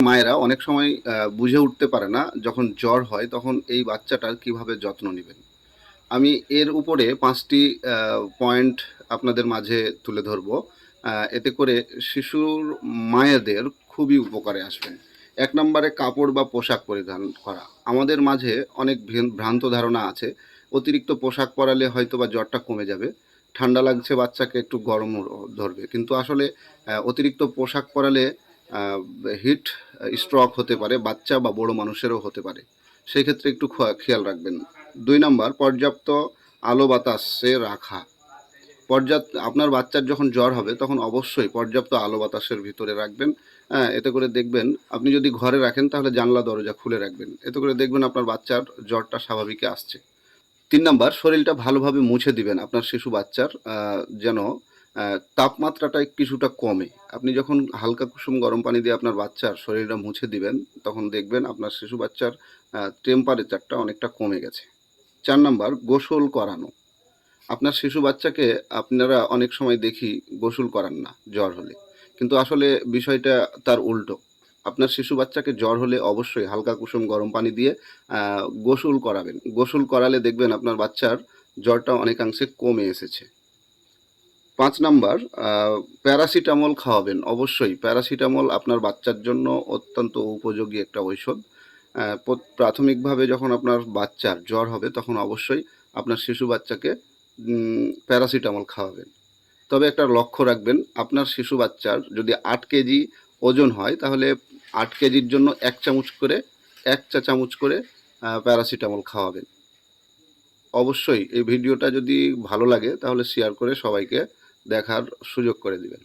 মায়েরা অনেক সময় বুঝে উঠতে পারে না যখন জ্বর হয় তখন এই বাচ্চাটার কীভাবে যত্ন নেবেন। আমি এর উপরে পাঁচটি পয়েন্ট আপনাদের মাঝে তুলে ধরবো। এতে করে শিশুর মায়েদের খুবই উপকারে আসবেন। এক নম্বরে কাপড় বা পোশাক পরিধান করা। আমাদের মাঝে অনেক ভ্রান- ভ্রান্ত ধারণা আছে। অতিরিক্ত পোশাক পরালে হয়তো বা জ্বরটা কমে যাবে। ঠান্ডা লাগছে, বাচ্চাকে একটু গরম ধরবে। কিন্তু আসলে অতিরিক্ত পোশাক পরালে হিট স্ট্রক হতে পারে, বাচ্চা বা বড় মানুষেরও হতে পারে। সেই ক্ষেত্রে একটু খোয়া- খেয়াল রাখবেন। দুই নাম্বার, পর্যাপ্ত আলো বাতাসে রাখা। পর্যাপ্ত, আপনার বাচ্চার যখন জ্বর হবে, তখন অবশ্যই পর্যাপ্ত আলো বাতাসের ভিতরে রাখবেন। হ্যাঁ এতে করে দেখবেন, আপনি যদি ঘরে রাখেন, তাহলে জানলা, দরজা খুলে রাখবেন। এতে করে দেখবেন আপনার বাচ্চার জ্বরটা স্বাভাবিকে আসছে। তিন নাম্বার, শরীরটা ভালোভাবে মুছে দিবেন। আপনার শিশু বাচ্চার যেন তাপমাত্রাটা কিছুটা কমে। আপনি যখন হালকা কুসুম গরম পানি দিয়ে আপনার বাচ্চার শরীরটা মুছে দিবেন, তখন দেখবেন আপনার শিশু বাচ্চার টেম্পারেচারটা অনেকটা কমে গেছে। চার নাম্বার, গোসল করানো। আপনার শিশু বাচ্চাকে আপনারা অনেক সময় দেখি গোসল করান না, জ্বর হলে। কিন্তু আসলে বিষয়টা তার উল্টো। আপনার শিশু বাচ্চাকে জ্বর হলে অবশ্যই হালকা কুসুম গরম পানি দিয়ে গোসল করাবেন। গোসল করালে দেখবেন আপনার বাচ্চার জ্বরটা অনেকাংশে কমে এসেছে। পাঁচ নাম্বার প্যারাসিটামল খাওয়াবেন, অবশ্যই। প্যারাসিটামল আপনার বাচ্চার জন্য অত্যন্ত উপযোগী একটা ঔষধ। প্রাথমিকভাবে যখন আপনার বাচ্চার জ্বর হবে, তখন অবশ্যই আপনার শিশু বাচ্চাকে প্যারাসিটামল খাওয়াবেন। তবে একটা লক্ষ্য রাখবেন, আপনার শিশু বাচ্চার যদি আট কেজি ওজন হয়, তাহলে আট কেজির জন্য এক চামচ করে, এক চা চামচ করে প্যারাসিটামল খাওয়াবেন। অবশ্যই এই ভিডিওটা যদি ভালো লাগে, তাহলে শেয়ার করে সবাইকে দেখার সুযোগ করে দিবেন।